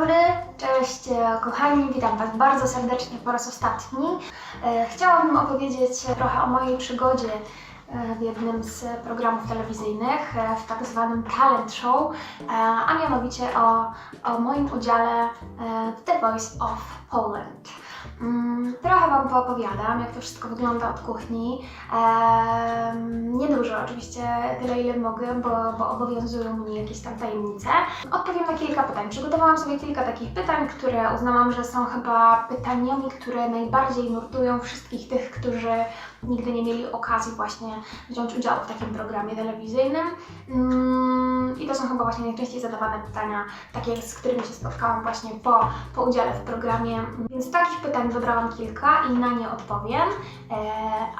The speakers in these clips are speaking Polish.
dobry, cześć e, kochani, witam Was bardzo serdecznie po raz ostatni. E, Chciałabym opowiedzieć trochę o mojej przygodzie e, w jednym z programów telewizyjnych, w tak zwanym talent show, a mianowicie o, o moim udziale w The Voice of Poland. Mm, Trochę Wam poopowiadam, jak to wszystko wygląda od kuchni. Ehm, niedużo, oczywiście tyle ile mogę, bo, bo obowiązują mnie jakieś tam tajemnice. Odpowiem na kilka pytań. Przygotowałam sobie kilka takich pytań, które uznałam, że są chyba pytaniami, które najbardziej nurtują wszystkich tych, którzy nigdy nie mieli okazji właśnie wziąć udziału w takim programie telewizyjnym. Mm, I to są chyba właśnie najczęściej zadawane pytania, takie z którymi się spotkałam właśnie po, po udziale w programie. Więc takich pytań wybrałam kilka i na nie odpowiem. E,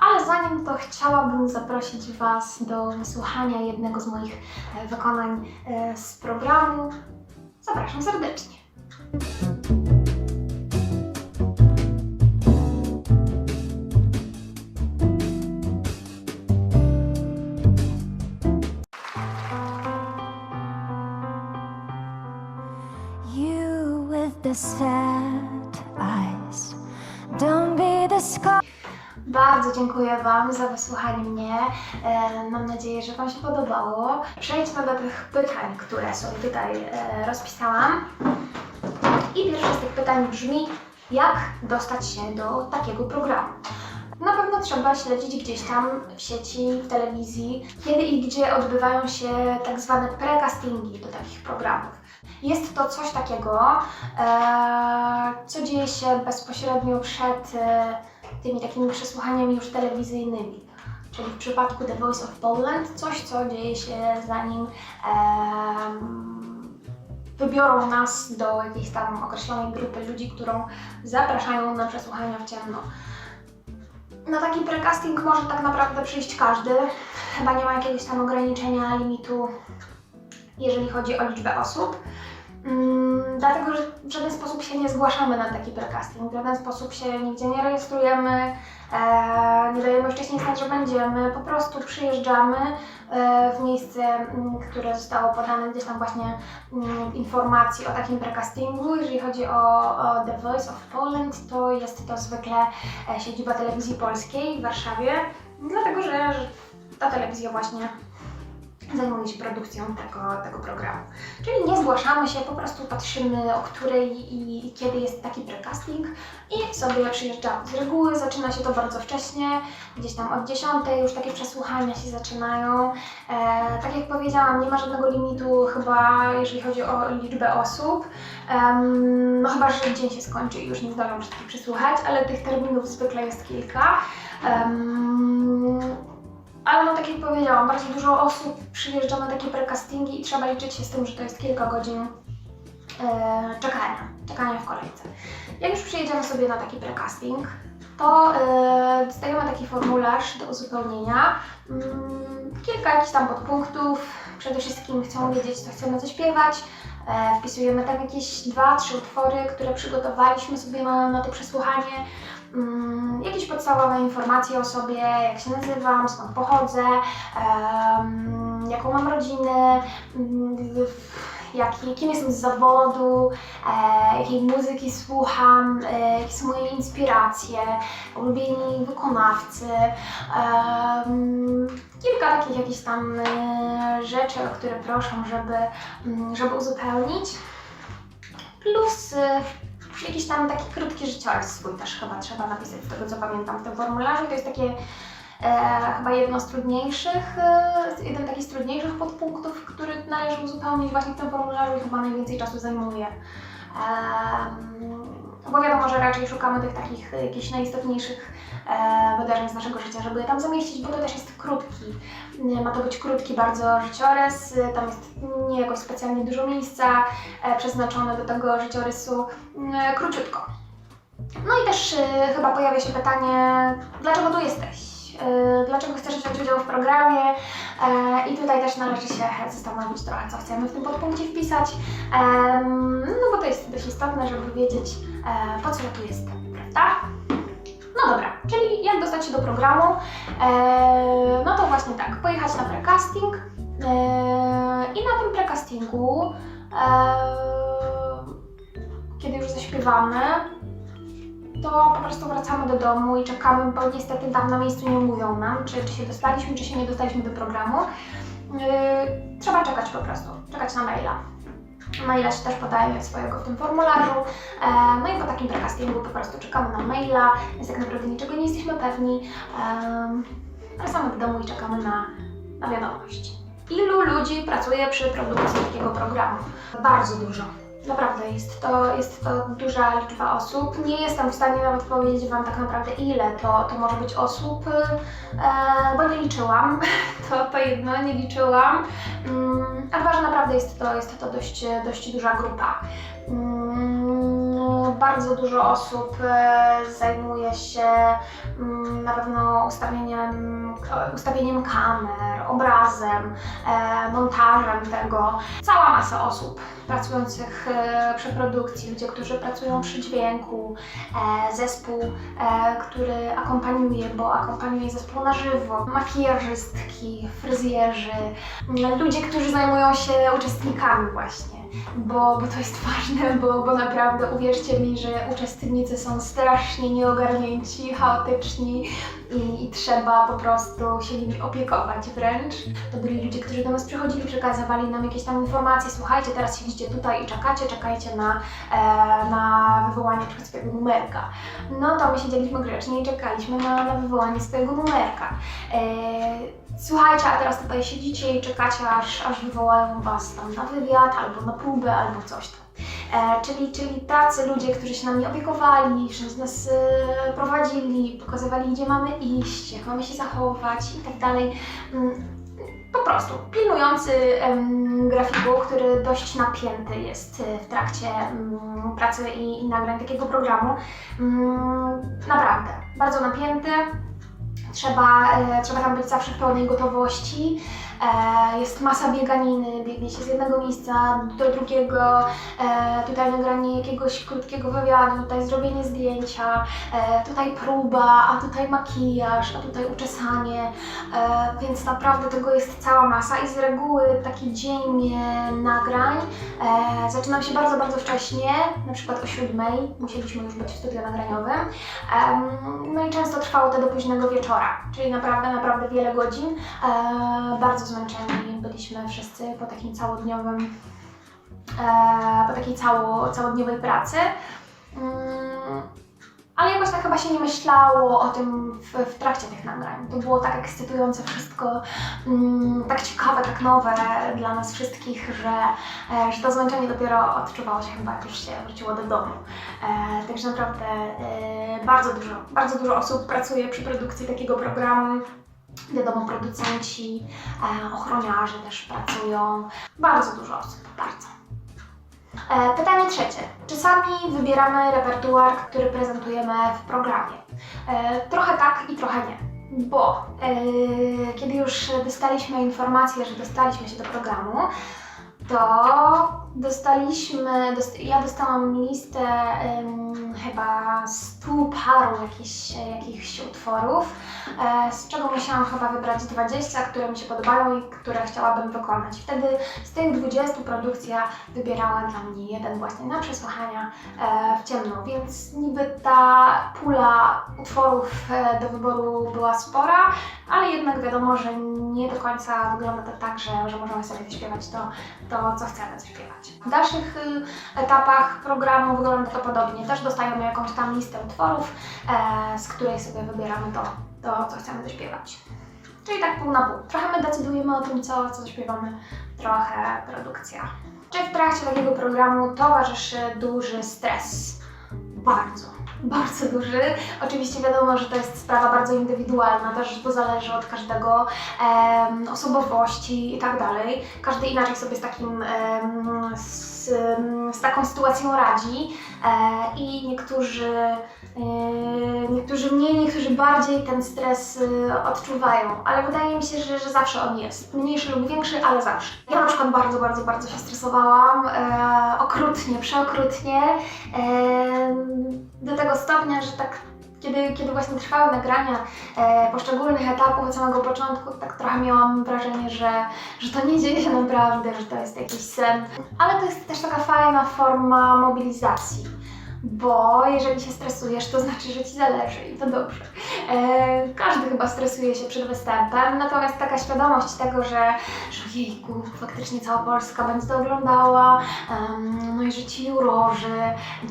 ale zanim to chciałabym zaprosić Was do wysłuchania jednego z moich e, wykonań e, z programu. Zapraszam serdecznie. The Bardzo dziękuję Wam za wysłuchanie mnie. E, mam nadzieję, że Wam się podobało. Przejdźmy do tych pytań, które sobie tutaj e, rozpisałam. I pierwsze z tych pytań brzmi, jak dostać się do takiego programu? Na pewno trzeba śledzić gdzieś tam w sieci, w telewizji, kiedy i gdzie odbywają się tak zwane precastingi do takich programów. Jest to coś takiego, e, co dzieje się bezpośrednio przed tymi takimi przesłuchaniami już telewizyjnymi. Czyli w przypadku The Voice of Poland coś, co dzieje się zanim wybiorą nas do jakiejś tam określonej grupy ludzi, którą zapraszają na przesłuchania w ciemno. Na taki precasting może tak naprawdę przyjść każdy. Chyba nie ma jakiegoś tam ograniczenia, limitu, jeżeli chodzi o liczbę osób. Mm, dlatego, że w żaden sposób się nie zgłaszamy na taki precasting, w żaden sposób się nigdzie nie rejestrujemy, e, nie dajemy wcześniej znać, że będziemy, po prostu przyjeżdżamy e, w miejsce, mm, które zostało podane gdzieś tam właśnie mm, informacji o takim precastingu. Jeżeli chodzi o, o The Voice of Poland, to jest to zwykle e, siedziba telewizji polskiej w Warszawie, dlatego że ta telewizja właśnie zajmuje się produkcją tego, tego programu. Czyli nie zgłaszamy się, po prostu patrzymy o której i, kiedy jest taki precasting i sobie przyjeżdżamy. Z reguły zaczyna się to bardzo wcześnie, gdzieś tam od 10 już takie przesłuchania się zaczynają. E, tak jak powiedziałam, nie ma żadnego limitu chyba, jeżeli chodzi o liczbę osób. Em, no chyba, że dzień się skończy i już nie zdążą wszystkich przesłuchać, ale tych terminów zwykle jest kilka. Ale no tak jak powiedziałam, bardzo dużo osób przyjeżdża na takie precastingi i trzeba liczyć się z tym, że to jest kilka godzin e, czekania, czekania w kolejce. Jak już przyjedziemy sobie na taki precasting, to e, dostajemy taki formularz do uzupełnienia. Mm, kilka jakichś tam podpunktów. Przede wszystkim chcą wiedzieć, co chcemy zaśpiewać. E, wpisujemy tam jakieś dwa, trzy utwory, które przygotowaliśmy sobie na, na to przesłuchanie. Mm, jakieś podstawowe informacje o sobie, jak się nazywam, skąd pochodzę, jaką mam rodzinę, mm, kim jestem z zawodu, e, jakiej muzyki słucham, e, jakie są moje inspiracje, ulubieni wykonawcy. kilka takich jakichś tam e, rzeczy, o które proszą, żeby, mm, żeby uzupełnić. Plus jakiś tam taki krótki życiorys swój też chyba trzeba napisać, z tego co pamiętam w tym formularzu. To jest takie e, chyba jedno z trudniejszych, e, jeden taki z trudniejszych podpunktów, który należy uzupełnić właśnie w tym formularzu i chyba najwięcej czasu zajmuje. Em, bo wiadomo, że raczej szukamy tych takich e, jakichś najistotniejszych e, wydarzeń z naszego życia, żeby je tam zamieścić, bo to też jest krótki. Ma to być krótki bardzo życiorys, e, tam jest nie jakoś specjalnie dużo miejsca e, przeznaczone do tego życiorysu, e, króciutko. No i też e, chyba pojawia się pytanie, dlaczego tu jesteś? E, Dlaczego chcesz wziąć udział w programie? E, I tutaj też należy się zastanowić trochę, co chcemy w tym podpunkcie wpisać. No bo to jest dość istotne, żeby wiedzieć, e, po co ja tu jestem, prawda? No dobra, czyli jak dostać się do programu? No to właśnie tak, pojechać na precasting i na tym precastingu e, dośpiewamy, to po prostu wracamy do domu i czekamy, bo niestety tam na miejscu nie mówią nam, czy, czy się dostaliśmy, czy się nie dostaliśmy do programu. Yy, trzeba czekać po prostu, czekać na maila. Maila się też podaje swojego w tym formularzu. E, no i po takim precastingu po prostu czekamy na maila, więc tak naprawdę niczego nie jesteśmy pewni. E, wracamy do domu i czekamy na, na wiadomość. Ilu ludzi pracuje przy produkcji takiego programu? Bardzo dużo. Naprawdę jest to, jest to duża liczba osób. Nie jestem w stanie nawet powiedzieć Wam tak naprawdę ile to, to może być osób, e, bo nie liczyłam. To, to jedno nie liczyłam. Mm, a chyba, że naprawdę jest to, jest to dość, dość duża grupa. Mm, bardzo dużo osób e, zajmuje się mm, na pewno ustawieniem, ustawieniem kamer, obrazem, e, montażem tego. Cała masa osób pracujących e, przy produkcji, ludzie, którzy pracują przy dźwięku, zespół, który akompaniuje, bo akompaniuje zespół na żywo, makijażystki, fryzjerzy, ludzie, którzy zajmują się uczestnikami właśnie, bo, bo to jest ważne, bo, bo naprawdę uwierzcie mi, że uczestnicy są strasznie nieogarnięci, chaotyczni i, i trzeba po prostu się nimi opiekować wręcz. To byli ludzie, którzy do nas przychodzili, przekazywali nam jakieś tam informacje, słuchajcie, teraz siedzicie tutaj i czekacie, czekajcie na, e, na wywołanie przykład swojego numerka. No to my siedzieliśmy grzecznie i czekaliśmy na, na wywołanie swojego numerka. E, słuchajcie, a teraz tutaj siedzicie i czekacie, aż, aż wywołają was tam na wywiad, albo na próbę, albo coś tam. E, czyli, czyli tacy ludzie, którzy się nami opiekowali, wszędzie nas e, prowadzili, pokazywali, gdzie mamy iść, jak mamy się zachować i tak dalej. Mm, Po prostu pilnujący em, grafiku, który dość napięty jest e, w trakcie mm, pracy i, i nagrań takiego programu. Mm, naprawdę, bardzo napięty. Trzeba, e, trzeba tam być zawsze w pełnej gotowości. E, jest masa bieganiny, biegnie się z jednego miejsca do drugiego, e, tutaj nagranie jakiegoś krótkiego wywiadu, tutaj zrobienie zdjęcia, e, tutaj próba, a tutaj makijaż, a tutaj uczesanie, więc naprawdę tego jest cała masa i z reguły taki dzień nagrań zaczynał się bardzo, bardzo wcześnie, na przykład o siódmej, musieliśmy już być w studiu nagraniowym, no i często trwało to do późnego wieczora, czyli naprawdę, naprawdę wiele godzin. Bardzo zmęczeni byliśmy wszyscy po takim całodniowym, e, po takiej cało, całodniowej pracy. Mm, ale jakoś tak chyba się nie myślało o tym w, w trakcie tych nagrań. To było tak ekscytujące wszystko, mm, tak ciekawe, tak nowe dla nas wszystkich, że, e, że to zmęczenie dopiero odczuwało się chyba, jak już się wróciło do domu. E, także naprawdę bardzo dużo, bardzo dużo osób pracuje przy produkcji takiego programu. Wiadomo, producenci, e, ochroniarze też pracują. Bardzo dużo osób, bardzo. E, pytanie trzecie. Czy sami wybieramy repertuar, który prezentujemy w programie? E, trochę tak i trochę nie. Bo kiedy już dostaliśmy informację, że dostaliśmy się do programu, to dostaliśmy, dost, ja dostałam listę em, chyba stu paru jakichś, jakichś utworów, e, z czego musiałam chyba wybrać 20, które mi się podobają i które chciałabym wykonać. Wtedy z tych 20 produkcja wybierała dla mnie jeden właśnie na przesłuchania e, w ciemno, więc niby ta pula utworów e, do wyboru była spora, ale jednak wiadomo, że nie do końca wygląda to tak, że, że możemy sobie wyśpiewać to, to, co chcemy W dalszych y, etapach programu wygląda to podobnie. Też dostajemy jakąś tam listę utworów, e, z której sobie wybieramy to, to, co chcemy zaśpiewać. Czyli tak pół na pół. Trochę my decydujemy o tym, co, zaśpiewamy, trochę produkcja. Czy w trakcie takiego programu towarzyszy duży stres? Bardzo, bardzo duży. Oczywiście wiadomo, że to jest sprawa bardzo indywidualna, też to zależy od każdego osobowości i tak dalej. Każdy inaczej sobie z takim z, z taką sytuacją radzi e, i niektórzy e, Niektórzy mniej, niektórzy bardziej ten stres e, odczuwają, ale wydaje mi się, że, że zawsze on jest. Mniejszy lub większy, ale zawsze. Ja na przykład bardzo, bardzo, bardzo się stresowałam. E, okrutnie, przeokrutnie. E, do tego stopnia, że tak kiedy, kiedy właśnie trwały nagrania e, poszczególnych etapów od samego początku, tak trochę miałam wrażenie, że, że to nie dzieje się naprawdę, że to jest jakiś sen. Ale to jest też taka fajna forma mobilizacji, bo jeżeli się stresujesz, to znaczy, że ci zależy i to dobrze. E, każdy chyba stresuje się przed występem, natomiast taka świadomość tego, że, że jejku, faktycznie cała Polska będzie to oglądała, em, no i że ci uroży,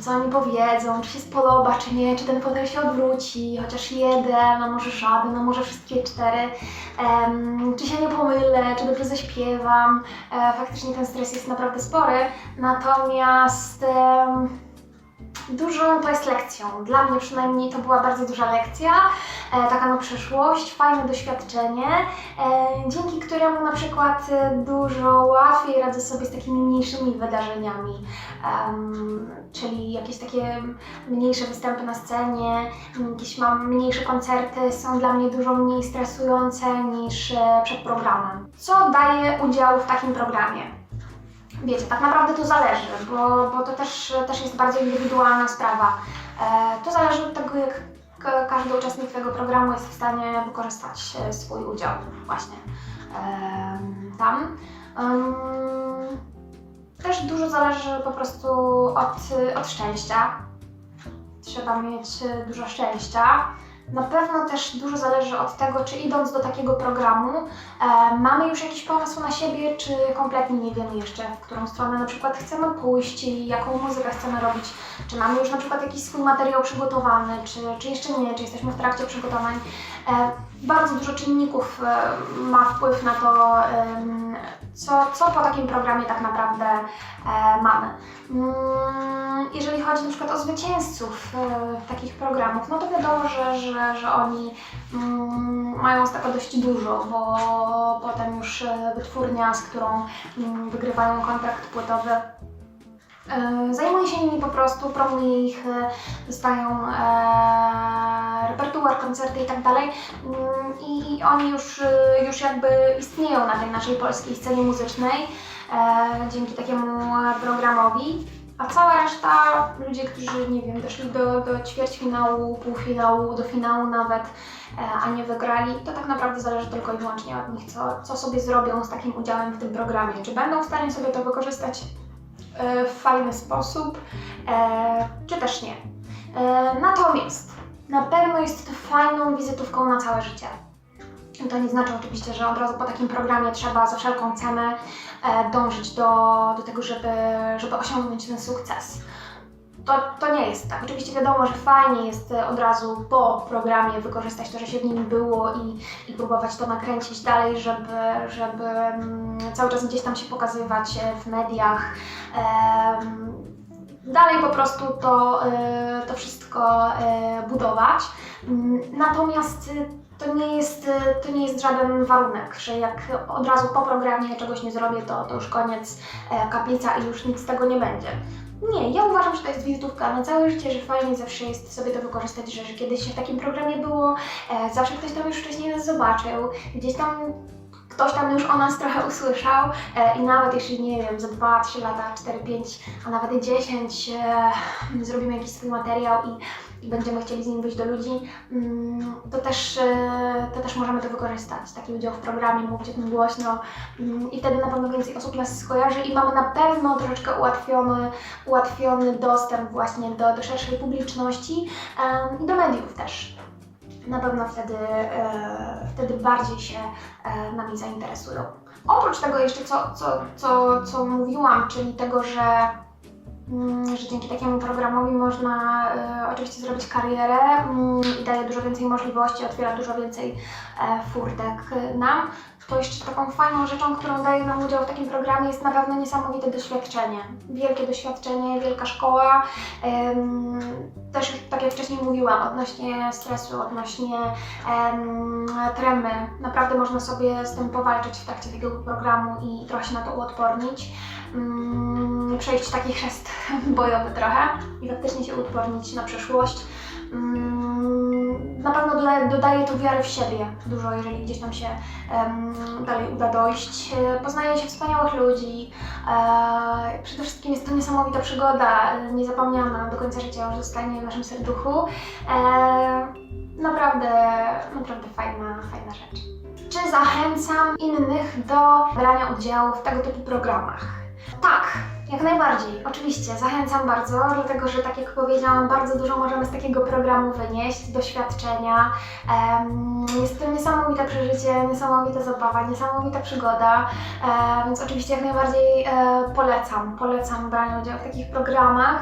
co oni powiedzą, czy się spodoba, czy nie, czy ten fotel się odwróci, chociaż jeden, no może żaden, no może wszystkie cztery, em, czy się nie pomylę, czy dobrze zaśpiewam. E, faktycznie ten stres jest naprawdę spory, natomiast dużą to jest lekcją. Dla mnie przynajmniej to była bardzo duża lekcja, e, taka na przyszłość, fajne doświadczenie, e, dzięki któremu na przykład e, dużo łatwiej radzę sobie z takimi mniejszymi wydarzeniami, czyli jakieś takie mniejsze występy na scenie, jakieś mam mniejsze koncerty są dla mnie dużo mniej stresujące niż przed programem. Co daje udział w takim programie? Wiecie, tak naprawdę to zależy, bo, bo to też, też jest bardzo indywidualna sprawa. E, to zależy od tego, jak ka- każdy uczestnik tego programu jest w stanie wykorzystać e, swój udział właśnie tam. Też dużo zależy po prostu od, od szczęścia. Trzeba mieć e, dużo szczęścia. Na pewno też dużo zależy od tego, czy idąc do takiego programu, e, mamy już jakiś pomysł na siebie, czy kompletnie nie wiemy jeszcze, w którą stronę na przykład chcemy pójść i jaką muzykę chcemy robić. Czy mamy już na przykład jakiś swój materiał przygotowany, czy, czy jeszcze nie, czy jesteśmy w trakcie przygotowań. E, bardzo dużo czynników e, ma wpływ na to, em, co, co po takim programie tak naprawdę e, mamy. Mm, Jeżeli chodzi na przykład o zwycięzców e, takich programów, no to wiadomo, że, że, że oni mm, mają z tego dość dużo, bo potem już e, wytwórnia, z którą mm, wygrywają kontrakt płytowy, zajmuje się nimi po prostu, promuje ich, e, dostają e, repertuar, koncerty i tak dalej. Mm, I, oni już, e, już jakby istnieją na tej naszej polskiej scenie muzycznej dzięki takiemu programowi. A cała reszta, ludzie, którzy, nie wiem, doszli do, do ćwierćfinału, półfinału, do finału nawet, a nie wygrali, to tak naprawdę zależy tylko i wyłącznie od nich, co, co sobie zrobią z takim udziałem w tym programie. Czy będą w stanie sobie to wykorzystać w fajny sposób, e, czy też nie. E, natomiast na pewno jest to fajną wizytówką na całe życie. To nie znaczy oczywiście, że od razu po takim programie trzeba za wszelką cenę e, dążyć do, do tego, żeby, żeby osiągnąć ten sukces. To, to nie jest tak. Oczywiście wiadomo, że fajnie jest e, od razu po programie wykorzystać to, że się w nim było i, i próbować to nakręcić dalej, żeby, żeby mm, cały czas gdzieś tam się pokazywać e, w mediach. Dalej po prostu to, e, to wszystko budować. Mm, Natomiast to nie, jest, to nie jest żaden warunek, że jak od razu po programie czegoś nie zrobię, to, to już koniec kaplica i już nic z tego nie będzie. Nie, ja uważam, że to jest wizytówka na całe życie, że fajnie zawsze jest sobie to wykorzystać, że, że kiedyś się w takim programie było, e, zawsze ktoś tam już wcześniej nas zobaczył, gdzieś tam ktoś tam już o nas trochę usłyszał e, i nawet jeśli, nie wiem, za 2, 3 lata, 4, 5, a nawet i 10 e, zrobimy jakiś swój materiał i, i będziemy chcieli z nim wyjść do ludzi, mm, to, też, e, to też możemy to wykorzystać, taki udział w programie, mówić o tym głośno mm, i wtedy na pewno więcej osób nas skojarzy i mamy na pewno troszeczkę ułatwiony, ułatwiony dostęp właśnie do, do szerszej publiczności i do mediów też na pewno wtedy, e, wtedy bardziej się e, nami zainteresują. Oprócz tego jeszcze, co, co, co, co mówiłam, czyli tego, że, mm, że dzięki takiemu programowi można e, oczywiście zrobić karierę mm, i daje dużo więcej możliwości, otwiera dużo więcej furtek nam, to jeszcze taką fajną rzeczą, którą daje nam udział w takim programie jest na pewno niesamowite doświadczenie. Wielkie doświadczenie, wielka szkoła. Też tak jak wcześniej mówiłam, odnośnie stresu, odnośnie em, tremy. Naprawdę można sobie z tym powalczyć w trakcie takiego programu i trochę się na to uodpornić. Mm, przejść taki chrzest bojowy trochę i faktycznie się uodpornić na przyszłość. Na pewno dodaje, to wiary w siebie dużo, jeżeli gdzieś tam się em, dalej uda dojść. E, Poznaje się wspaniałych ludzi. E, przede wszystkim jest to niesamowita przygoda, niezapomniana do końca życia już zostanie w naszym serduchu. E, naprawdę, naprawdę fajna, fajna rzecz. Czy zachęcam innych do brania udziału w tego typu programach? Tak, Jak najbardziej, oczywiście, zachęcam bardzo, dlatego że tak jak powiedziałam, bardzo dużo możemy z takiego programu wynieść, doświadczenia. Jest to niesamowite przeżycie, niesamowita zabawa, niesamowita przygoda, więc oczywiście jak najbardziej e, polecam, polecam branie udziału w takich programach.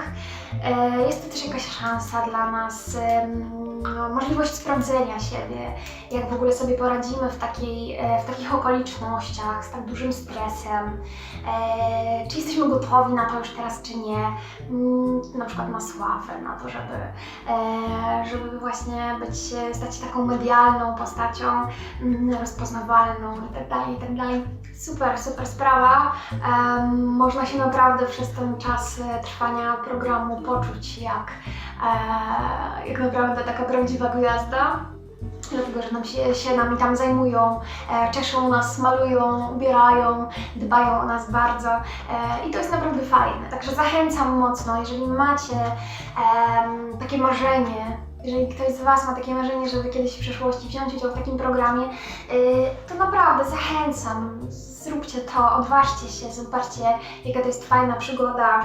E, Jest to też jakaś szansa dla nas, no, możliwość sprawdzenia siebie, jak w ogóle sobie poradzimy w, takiej, e, w takich okolicznościach, z tak dużym stresem, e, czy jesteśmy gotowi na to już teraz, czy nie, Mm, na przykład na sławę, na to, żeby, żeby właśnie być, stać się taką medialną postacią, mm, rozpoznawalną itd., itd. Super, super sprawa. Można się naprawdę przez ten czas trwania programu poczuć jak, e, jak naprawdę taka prawdziwa gwiazda. Dlatego, że nam się, się nami tam zajmują, e, czeszą nas, malują, ubierają, dbają o nas bardzo e, i to jest naprawdę fajne. Także zachęcam mocno, jeżeli macie em, takie marzenie, jeżeli ktoś z Was ma takie marzenie, żeby kiedyś w przyszłości wziąć udział w takim programie, y, to naprawdę zachęcam. Zróbcie to, odważcie się, zobaczcie, jaka to jest fajna przygoda.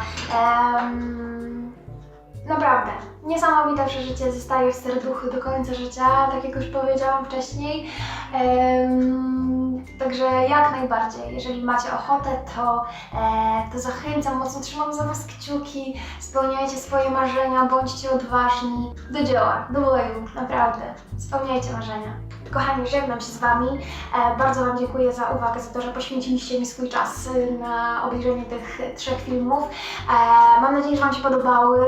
Naprawdę, niesamowite przeżycie zostaje w serduchu do końca życia, tak jak już powiedziałam wcześniej. Em, także jak najbardziej, jeżeli macie ochotę, to, e, to zachęcam, mocno trzymam za Was kciuki, spełniajcie swoje marzenia, bądźcie odważni. Do dzieła, do boju, naprawdę. Spełniajcie marzenia. Kochani, żegnam się z Wami. E, bardzo Wam dziękuję za uwagę, za to, że poświęciliście mi swój czas y, na obejrzenie tych trzech filmów. E, mam nadzieję, że Wam się podobały.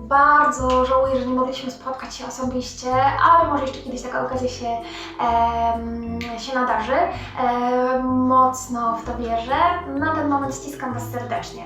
Bardzo żałuję, że nie mogliśmy spotkać się osobiście, ale może jeszcze kiedyś taka okazja się, się nadarzy. E, mocno w to wierzę. Na ten moment ściskam Was serdecznie.